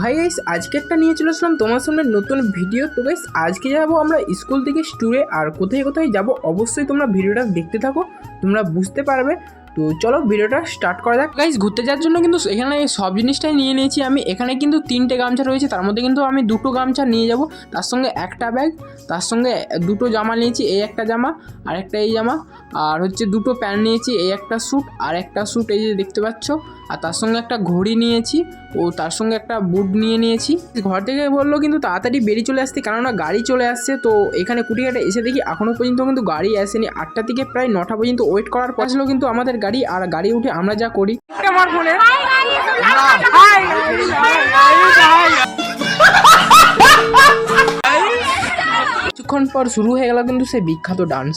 ভাই গাইস আজকে একটা নিয়ে চলে আসলাম তোমার সামনে নতুন ভিডিও। তো গাইস আজকে যাব আমরা স্কুল থেকে স্টুরে আর কোথায় কোথায় যাব অবশ্যই তোমরা ভিডিওটা দেখতে থাকো, তোমরা বুঝতে পারবে। তো চলো ভিডিওটা স্টার্ট করা যাক। গাইস ঘুরতে যাওয়ার জন্য কিন্তু এখানে সব জিনিসটাই নিয়ে নিয়েছি আমি। এখানে কিন্তু তিনটে গামছা রয়েছে, তার মধ্যে কিন্তু আমি দুটো গামছা নিয়ে যাব। তার সঙ্গে একটা ব্যাগ তার সঙ্গে দুটো জামা নিয়েছি, এই একটা জামা, আর একটা এই জামা। আর হচ্ছে দুটো প্যান্ট নিয়েছি, এই একটা স্যুট আর একটা স্যুট এই যে দেখতে পাচ্ছ। আর তার সঙ্গে একটা ঘড়ি নিয়েছি, ও তার সঙ্গে একটা বুট নিয়ে নিয়েছি। ঘর থেকে বলল কিন্তু তাড়াতাড়ি বেরিয়ে চলে আসতে, কেননা গাড়ি চলে আসছে। তো এখানে কুটিঘাটে এসে দেখি এখনও পর্যন্ত কিন্তু গাড়ি আসেনি। আটটা থেকে প্রায় নটা পর্যন্ত ওয়েট করার পর কিন্তু আমাদের গাড়ি আর গাড়ি উঠে আমরা যা করি। কিছুক্ষণ পর শুরু হয়ে গেল কিন্তু সে বিখ্যাত ডান্স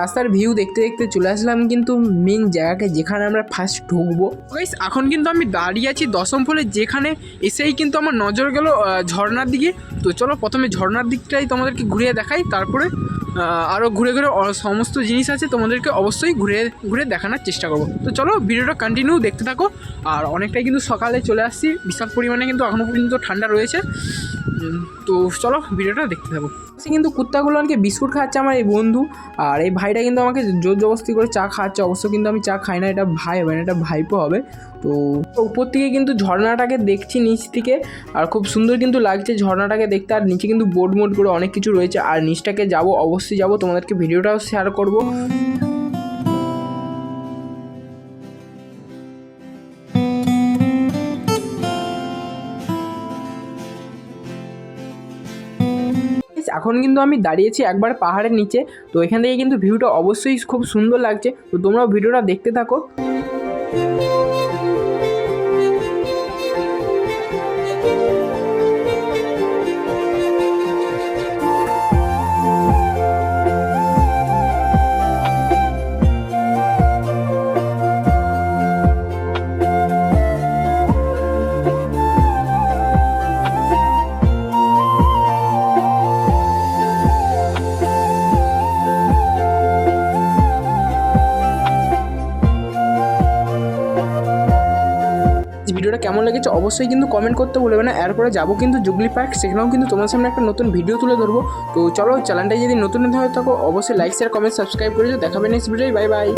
রাস্তার ভিউ দেখতে দেখতে চলে আসলাম কিন্তু মেন জায়গাকে যেখানে আমরা ফার্স্ট ঢুকবো। গাইস এখন কিন্তু আমি দাঁড়িয়ে আছি দশম ফলে যেখানে এসেই কিন্তু আমার নজর গেল ঝর্নার দিকে। তো চলো প্রথমে ঝর্নার দিকটাই তোমাদেরকে ঘুরিয়ে দেখাই, তারপরে আরও ঘুরে ঘুরে সমস্ত জিনিস আছে তোমাদেরকে অবশ্যই ঘুরে ঘুরে দেখানোর চেষ্টা করব। তো চলো ভিডিওটা কন্টিনিউ দেখতে থাকো। আর অনেকটাই কিন্তু সকালে চলে আসছি, বিশাল পরিমাণে কিন্তু এখনও পর্যন্ত ঠান্ডা রয়েছে। তো চলো ভিডিওটা দেখতে থাকো। সে কিন্তু কুত্তাগুলো কুত্তাগুলোকে বিস্কুট খাচ্ছে আমার এই বন্ধু। আর এই ভাইটা কিন্তু আমাকে জোর জবস্তি করে চা খাওয়াচ্ছে। অবশ্য কিন্তু আমি চা খাই না, এটা ভাই হবে না, এটা ভাইপো হবে। তো উপর থেকে কিন্তু ঝর্ণাটাকে দেখছি, নিচ থেকে। আর খুব সুন্দর কিন্তু লাগছে ঝর্ণাটাকে দেখতে। আর নিচে কিন্তু বোর্ড মোড করে অনেক কিছু রয়েছে। আর নিচটাকে যাব, অবশ্যই যাব। তোমাদেরকে ভিডিওটাও শেয়ার করব। এখন কিন্তু আমি দাঁড়িয়েছি একবার পাহাড়ের নিচে, তো এখান থেকে কিন্তু ভিউটা অবশ্যই খুব সুন্দর লাগছে, তো তোমরাও ভিডিওটা দেখতে থাকো। ভিডিওটা কেমন লেগেছে অবশ্যই কিন্তু কমেন্ট করতে বলবে না। এরপরে যাব কিন্তু জুগলি পার্ক, সেখানেও কিন্তু তোমার সামনে একটা নতুন ভিডিও তুলে ধরবো। তো চলো চ্যানেলটা যদি নতুন হয়ে থাকো, অবশ্যই লাইক শেয়ার কমেন্ট সাবস্ক্রাইব করে। দেখাবে নেক্সট ভিডিও বাই বাই